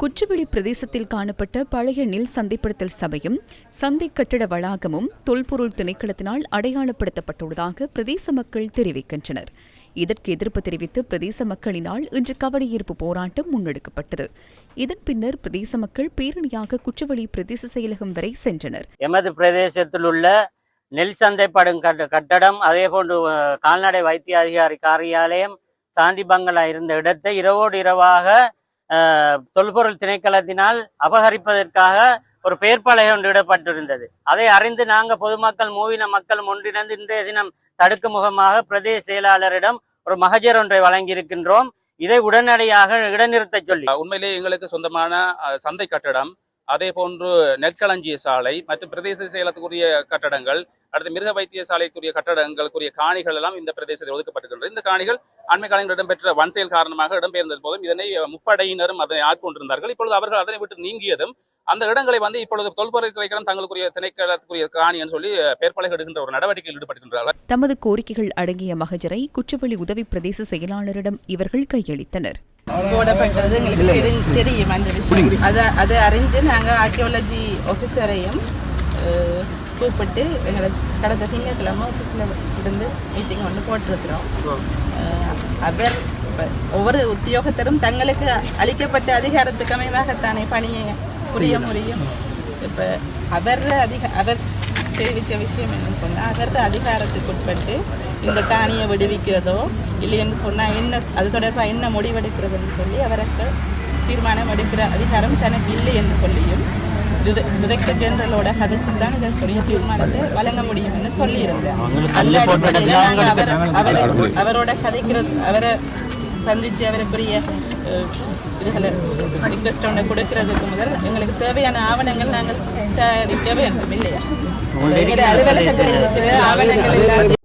குச்சிவெளி பிரதேசத்தில் காணப்பட்ட பழைய நெல் சந்தைப்படுத்தல் சபையும் சந்தை கட்டிட வளாகமும் தொல்பொருள் திணைக்களத்தினால் அடையாளப்படுத்தப்பட்டுள்ளதாக பிரதேச மக்கள் தெரிவிக்கின்றனர். இதற்கு எதிர்ப்பு தெரிவித்து பிரதேச மக்களினால் இன்று கவனஈர்ப்பு போராட்டம் முன்னெடுக்கப்பட்டது. இதன் பின்னர் பிரதேச மக்கள் பேரணியாக குச்சவெளி பிரதேச செயலகம் வரை சென்றனர். எமது பிரதேசத்தில் உள்ள நெல் சந்தைப்படும் கட்டடம் அதே போன்று கால்நடை வைத்திய அதிகாரி காரியாலயம் சாந்தி பங்களா இருந்த இடத்தை இரவோடு இரவாக தொல்பொருள் திணைக்களத்தினால் அபகரிப்பதற்காக ஒரு பெயர்ப்பலகை ஒன்று இடப்பட்டிருந்தது அதை அறிந்து நாங்கள் பொதுமக்கள் மூவின மக்கள் ஒன்றிணைந்து இன்றைய தினம் தடுக்கும் முகமாக பிரதேச செயலாளரிடம் ஒரு மகஜர் ஒன்றை வழங்கியிருக்கின்றோம். இதை உடனடியாக இடநிறுத்த சொல்லி உண்மையிலே எங்களுக்கு சொந்தமான சந்தை கட்டடம். அதே போன்று நெற்களஞ்சிய சாலை மற்றும் பிரதேச செயலத்துக்குரிய கட்டடங்கள் அடுத்து மிருக வைத்திய சாலைக்குரிய கட்டடங்களுக்குரிய காணிகள் எல்லாம் இந்த பிரதேசத்தில் ஒதுக்கப்பட்டிருக்கின்றது இந்த காணிகள் அண்மை காலங்களில் இடம்பெற்ற வன் செயல் காரணமாக இடம்பெயர்ந்தது போதும். இதனை முப்படையினரும் அதனை ஆட்கொண்டிருந்தார்கள். இப்பொழுது அவர்கள் அதனை விட்டு நீங்கியதும் அந்த இடங்களை வந்து இப்பொழுது தொல்பொருள் திணைக்களம் தங்களுக்குரிய திணைக்களத்துக்குரிய காணின்னு சொல்லி பெயர்ப்பலகை எடுக்கின்ற ஒரு நடவடிக்கையில் ஈடுபடுகின்றார்கள் தமது கோரிக்கைகள் அடங்கிய மகஜரை குச்சவெளி உதவி பிரதேச செயலாளரிடம் இவர்கள் கையளித்தனர். போடப்பட்டது. எங்களுக்கு தெரி- தெரியும் அந்த விஷயம். அதை அதை அறிஞ்சு நாங்கள் ஆர்கியோலஜி ஆஃபீஸரையும் கூப்பிட்டு எங்களை கடந்த திங்கட்கிழமை ஆஃபீஸில் இருந்து மீட்டிங் ஒன்று போட்டிருக்கிறோம். அவர் இப்ப ஒவ்வொரு உத்தியோகத்தரும் தங்களுக்கு அளிக்கப்பட்ட அதிகாரத்துக்கு அமைவாகத்தானே பணியை புரிய முடியும். இப்போ அவர் அதிக அவர் தெரிவித்த விஷயம் என்னன்னு சொன்னால் அவரது அதிகாரத்துக்கு உட்பட்டு இந்த காணியை விடுவிக்கிறதோ இல்லைன்னு சொன்னால் என்ன அது தொடர்பாக என்ன முடிவெடுக்கிறதுன்னு சொல்லி அவருக்கு தீர்மானம் எடுக்கிற அதிகாரம் தனக்கு இல்லை என்று சொல்லியும் டிரெக்டர் ஜெனரலோட கதைச்சு தான் இதற்குரிய தீர்மானத்தை வழங்க முடியும் என்று அவரை அவரோட கதைக்கிறது அவரை சந்திச்சு அவருக்குரிய இதுகளை ரிக்வெஸ்ட் ஒன்று கொடுக்கறதுக்கு முதல் எங்களுக்கு தேவையான ஆவணங்கள் நாங்கள் தயாரிக்க வேண்டும் இல்லையா அலுவலகத்தில் இருக்கிற ஆவணங்கள் எல்லாத்தையும்